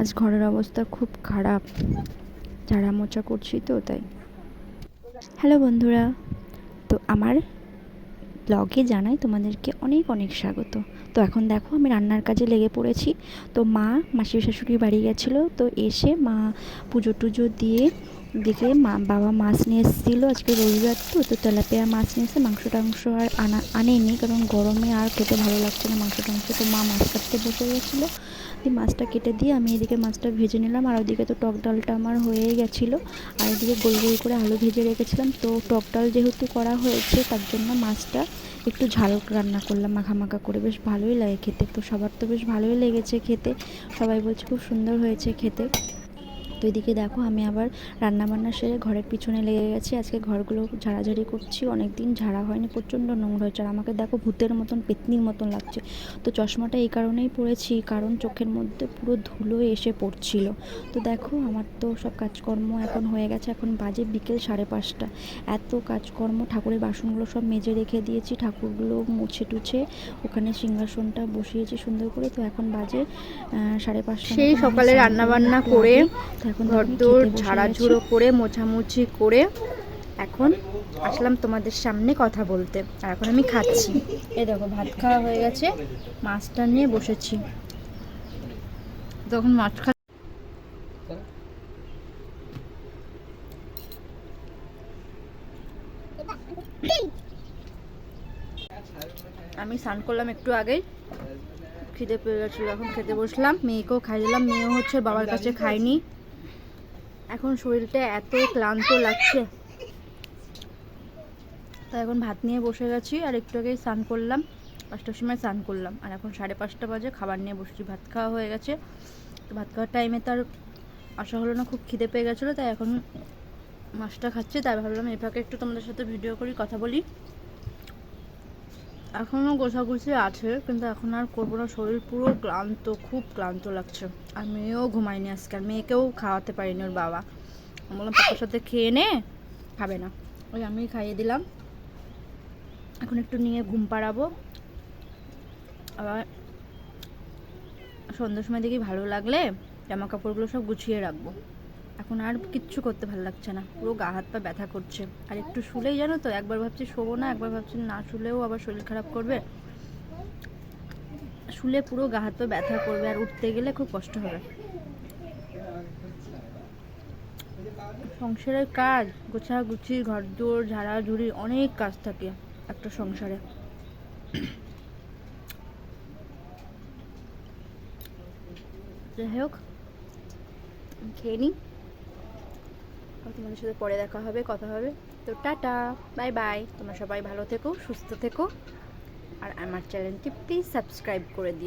আজ ঘরের অবস্থা খুব খারাপ। ঝাড়া মোচা করছি তো তাই। হ্যালো বন্ধুরা, তো আমার ব্লগে জানাই তোমাদেরকে অনেক অনেক স্বাগত। তো এখন দেখো আমি রান্নার কাজে লেগে পড়েছি। তো মা মাসি শাশুড়ি বাড়ি গেছিল, তো এসে মা পুজো টুজো দিয়ে দেখে মা, বাবা মাছ নিয়ে এসেছিল আজকে রবিবার তো তো তেলাপিয়া মাছ নিয়ে এসে মাংস টাংস আর আনা আনেনি কারণ গরমে আর খেতে ভালো লাগছে না মাংস টাংস। তো মা মাছ কাটতে বসে গেছিল। দিয়ে মাছটা কেটে দিয়ে আমি এদিকে মাছটা ভেজে নিলাম। আর ওদিকে তো টক ডালটা আমার হয়েই গেছিল। আর এদিকে গোল গোল করে আলু ভেজে রেখেছিলাম। তো টক ডাল যেহেতু করা হয়েছে, তার জন্য মাছটা একটু ঝাল রান্না করলাম মাখা মাখা করে। বেশ ভালোই লাগে খেতে। তো সবার তো বেশ ভালোই লেগেছে খেতে। সবাই বলছে খুব সুন্দর হয়েছে খেতে। তো এদিকে দেখো আমি আবার রান্না বান্না সেরে ঘরের পিছনে লেগে গেছি। আজকে ঘরগুলো ঝাড়াঝাড়ি করছি অনেক দিন ঝাড়া হয়নি প্রচণ্ড নোংরা হয়েছে। আর আমাকে দেখো ভূতের মতন পেতনির মতন লাগছে। তো চশমাটা এই কারণেই পড়েছি কারণ চোখের মধ্যে পুরো ধুলো এসে পড়ছিল। তো দেখো আমার তো সব কাজকর্ম এখন হয়ে গেছে এখন বাজে বিকেল সাড়ে পাঁচটা। এত কাজকর্ম ঠাকুরের বাসনগুলো সব মেজে রেখে দিয়েছি ঠাকুরগুলো মুছে টুছে ওখানে সিংহাসনটা বসিয়েছি সুন্দর করে। তো এখন বাজে সাড়ে পাঁচটা সেই সকালে স্নান রান্না বান্না করে এখন ঘরদোর ঝাড়াঝুড়ো করে মোছামুছি করে এখন আসলাম তোমাদের সামনে কথা বলতে। আর এখন আমি খাচ্ছি। এই দেখো ভাত খাওয়া হয়ে গেছে। মাছটা নিয়ে বসেছি। তখন মাছ খা আমি স্নান করলাম একটু আগেই। খিদে পেয়ে গেছিল এখন খেতে বসলাম। মেয়েকেও খাই দিলাম। মেয়েও হচ্ছে বাবার কাছে খায়নি। এখন শরীরটা এত ক্লান্ত লাগছে। তাই এখন ভাত নিয়ে বসে গেছি আর একটু আগেই স্নান করলাম। পাঁচটার সময় স্নান করলাম। আর এখন সাড়ে পাঁচটা বাজে, খাবার নিয়ে বসছি। ভাত খাওয়া হয়ে গেছে। তো ভাত খাওয়ার টাইমে তার আশা হলো না খুব খিদে পেয়ে গেছিল, তাই এখন মাছটা খাচ্ছি। তাই ভাবলাম এ ফাঁকে একটু তোমাদের সাথে ভিডিও করি, কথা বলি। এখনও গোছাগুছি আছে, কিন্তু এখন আর করব না। শরীর পুরো ক্লান্ত, খুব ক্লান্ত লাগছে। আর মেয়েও ঘুমায়নি আজকে, আর মেয়েকেও খাওয়াতে পারিনি ওর বাবা। বললাম, পাপার সাথে খেয়ে নে, খাবে না। ওই আমি খাইয়ে দিলাম। এখন একটু নিয়ে ঘুম পাড়াবো। আবার সন্ধ্যার সময় দেখি ভালো লাগলে জামা কাপড়গুলো সব গুছিয়ে রাখব। এখন আর কিচ্ছু করতে ভালো লাগছে না। পুরো গা হাত পা ব্যথা করছে। আর একটু শুলেই জানো তো, একবার ভাবছি শোবো না, একবার ভাবছি না শুলেও আবার শরীর খারাপ করবে। শুলে পুরো গা হাত পা ব্যথা করবে আর উঠতে গেলে খুব কষ্ট হবে। সংসারের কাজ, গোছাগুছি ঘর দোর ঝাড়াঝুড়ি, অনেক কাজ থাকে একটা সংসারে। যাই হোক, খেয়ে নিই আর তোমাদের সাথে পরে দেখা হবে, কথা হবে। তো টাটা, বাই বাই। তোমরা সবাই ভালো থেকো, সুস্থ থেকো। আর আমার চ্যানেলটি প্লিজ সাবস্ক্রাইব করে দিও।